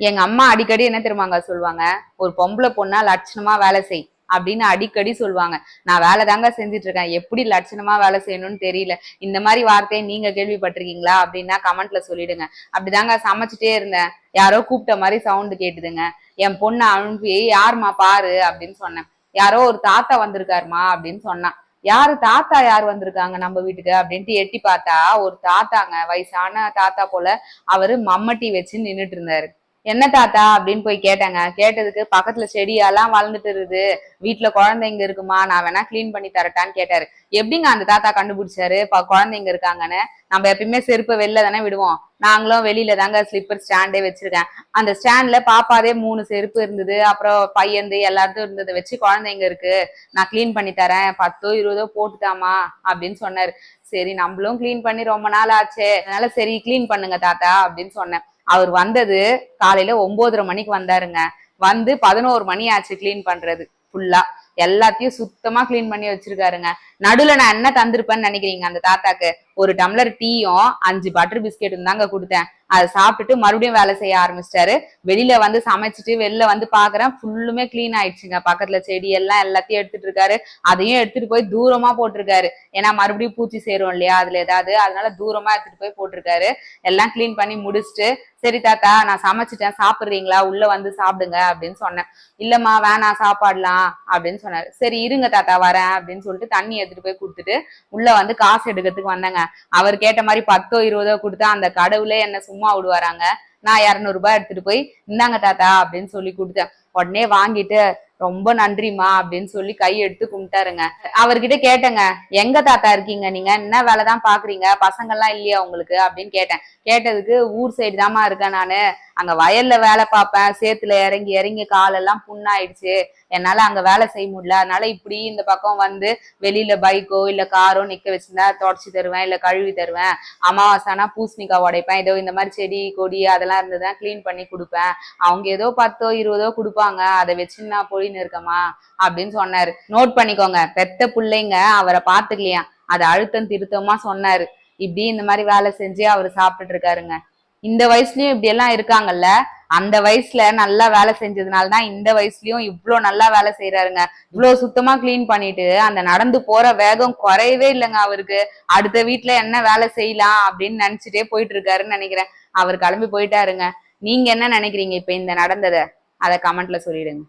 எங்க அம்மா அடிக்கடி என்ன தெரியுமாங்க சொல்லுவாங்க? ஒரு பொம்பளை பொண்ணா லட்சணமா வேலை செய் அப்படின்னு அடிக்கடி சொல்லுவாங்க. நான் வேலை தாங்க செஞ்சுட்டு இருக்கேன். எப்படி லட்சணமா வேலை செய்யணும்னு தெரியல. இந்த மாதிரி வார்த்தையை நீங்க கேள்விப்பட்டிருக்கீங்களா அப்படின்னா கமெண்ட்ல சொல்லிடுங்க. அப்படிதாங்க சமைச்சிட்டே இருந்தேன். யாரோ கூப்பிட்ட மாதிரி சவுண்டு கேட்டுதுங்க. என் பொண்ணை அனுப்பி யாருமா பாரு அப்படின்னு சொன்னேன். யாரோ ஒரு தாத்தா வந்திருக்காருமா அப்படின்னு சொன்னான். யாரு தாத்தா யார் வந்திருக்காங்க நம்ம வீட்டுக்கு அப்படின்ட்டு எட்டி பார்த்தா ஒரு தாத்தாங்க. வயசான தாத்தா போல அவரு மம்மட்டி வச்சு நின்னுட்டு இருந்தாரு. என்ன தாத்தா அப்படின்னு போய் கேட்டாங்க. கேட்டதுக்கு பக்கத்துல செடியெல்லாம் வளர்ந்துட்டு இருக்குது. வீட்டுல குழந்தைங்க இருக்குமா? நான் வேணா க்ளீன் பண்ணி தரட்டான்னு கேட்டாரு. எப்படிங்க அந்த தாத்தா கண்டுபிடிச்சாரு? குழந்தைங்க இருக்காங்கன்னு. நம்ம எப்பயுமே செருப்பை வெளில தானே விடுவோம். நாங்களும் வெளியில தாங்க ஸ்லிப்பர் ஸ்டாண்டே வச்சிருக்கேன். அந்த ஸ்டாண்ட்ல பாப்பாதே மூணு செருப்பு இருந்தது. அப்புறம் பையந்து எல்லாத்தையும் இருந்ததை வச்சு குழந்தைங்க இருக்கு. நான் க்ளீன் பண்ணி தரேன். பத்தோ இருபதோ போட்டுட்டாமா? அப்படின்னு சொன்னாரு. சரி நம்மளும் க்ளீன் பண்ணி ரொம்ப நாள் ஆச்சு. அதனால சரி க்ளீன் பண்ணுங்க தாத்தா அப்படின்னு சொன்னேன். அவர் வந்தது காலையில ஒன்பதரை மணிக்கு வந்தாருங்க. வந்து பதினோரு மணி ஆச்சு க்ளீன் பண்றது ஃபுல்லா எல்லாத்தையும் சுத்தமா கிளீன் பண்ணி வச்சிருக்காருங்க. நடுவுல நான் என்ன தந்திருப்பேன்னு நினைக்கிறீங்க? அந்த தாத்தாக்கு ஒரு டம்ளர் டீயும் அஞ்சு பட்டர் பிஸ்கெட்டும் தாங்க கொடுத்தேன். அதை சாப்பிட்டுட்டு மறுபடியும் வேலை செய்ய ஆரம்பிச்சிட்டாரு. வெளியில வந்து சமைச்சிட்டு வெளில வந்து பாக்குறேன். ஃபுல்லுமே கிளீன் ஆயிடுச்சுங்க. பக்கத்துல செடி எல்லாம் எல்லாத்தையும் எடுத்துட்டு இருக்காரு. அதையும் எடுத்துட்டு போய் தூரமா போட்டிருக்காரு. ஏன்னா மறுபடியும் பூச்சி சேரும் இல்லையா? அதுல ஏதாவது. அதனால தூரமா எடுத்துட்டு போய் போட்டிருக்காரு. எல்லாம் கிளீன் பண்ணி முடிச்சுட்டு சரி தாத்தா நான் சமைச்சிட்டேன். சாப்பிடுறீங்களா? உள்ள வந்து சாப்பிடுங்க. அப்படின்னு சொன்னேன். இல்லம்மா வேணாம். சாப்பாடலாம். அப்படின்னு சொன்னாரு. சரி இருங்க தாத்தா வரேன் அப்படின்னு சொல்லிட்டு தண்ணி எடுத்துட்டு போய் கொடுத்துட்டு உள்ள வந்து காசு எடுக்கிறதுக்கு வந்தேங்க. அவர் கேட்ட மாதிரி பத்தோ இருபதோ கொடுத்தா அந்த கடவுளே என்ன சும்மா விடுவாராங்க. நான் இரநூறுபா எடுத்துட்டு போய் இந்தாங்க தாத்தா அப்படின்னு சொல்லி கொடுத்தேன். உடனே வாங்கிட்டு ரொம்ப நன்றிம்மா அப்படின்னு சொல்லி கை எடுத்து கும்பிட்டாருங்க. அவர்கிட்ட கேட்டேங்க எங்க தாத்தா இருக்கீங்க நீங்க? என்ன வேலைதான் பாக்குறீங்க? பசங்கள்லாம் இல்லையா உங்களுக்கு? அப்படின்னு கேட்டேன். கேட்டதுக்கு ஊர் சைடு தாமா இருக்கேன் நானு. அங்க வயல்ல வேலை பார்ப்பேன் சேத்துல இறங்கி இறங்கி காலெல்லாம் புண்ணாயிடுச்சு. என்னால அங்க வேலை செய்ய முடியல. அதனால இப்படி இந்த பக்கம் வந்து வெளியில பைக்கோ இல்ல காரோ நிக்க வச்சிருந்தா தொடச்சி தருவேன் இல்ல கழுவி தருவேன். அமாவாசைனா பூசணிக்காய் உடைப்பேன். ஏதோ இந்த மாதிரி செடி கொடி அதெல்லாம் இருந்ததுன்னா கிளீன் பண்ணி கொடுப்பேன். அவங்க ஏதோ பத்தோ இருபதோ கொடுப்பாங்க. அதை வச்சு நான் போயின்னு இருக்கமா அப்படின்னு சொன்னாரு. நோட் பண்ணிக்கோங்க. பெத்த பிள்ளைங்க அவரை பாத்துக்கலையா அதை அழுத்தம் திருத்தமா சொன்னாரு. இப்படி இந்த மாதிரி வேலை செஞ்சு அவர் சாப்பிட்டுட்டு இருக்காருங்க. இந்த வயசுலயும் இப்படி எல்லாம் இருக்காங்கல்ல? அந்த வயசுல நல்லா வேலை செஞ்சதுனால தான் இந்த வயசுலயும் இவ்வளோ நல்லா வேலை செய்யறாருங்க இவ்வளோ சுத்தமா கிளீன் பண்ணிட்டு அந்த நடந்து போற வேகம் குறையவே இல்லைங்க அவருக்கு. அடுத்த வீட்டுல என்ன வேலை செய்யலாம் அப்படின்னு நினைச்சிட்டே போயிட்டு இருக்காருன்னு நினைக்கிறேன். அவர் கிளம்பி போயிட்டாருங்க. நீங்க என்ன நினைக்கிறீங்க இப்ப இந்த நடந்ததை? அதை கமெண்ட்ல சொல்லிடுங்க.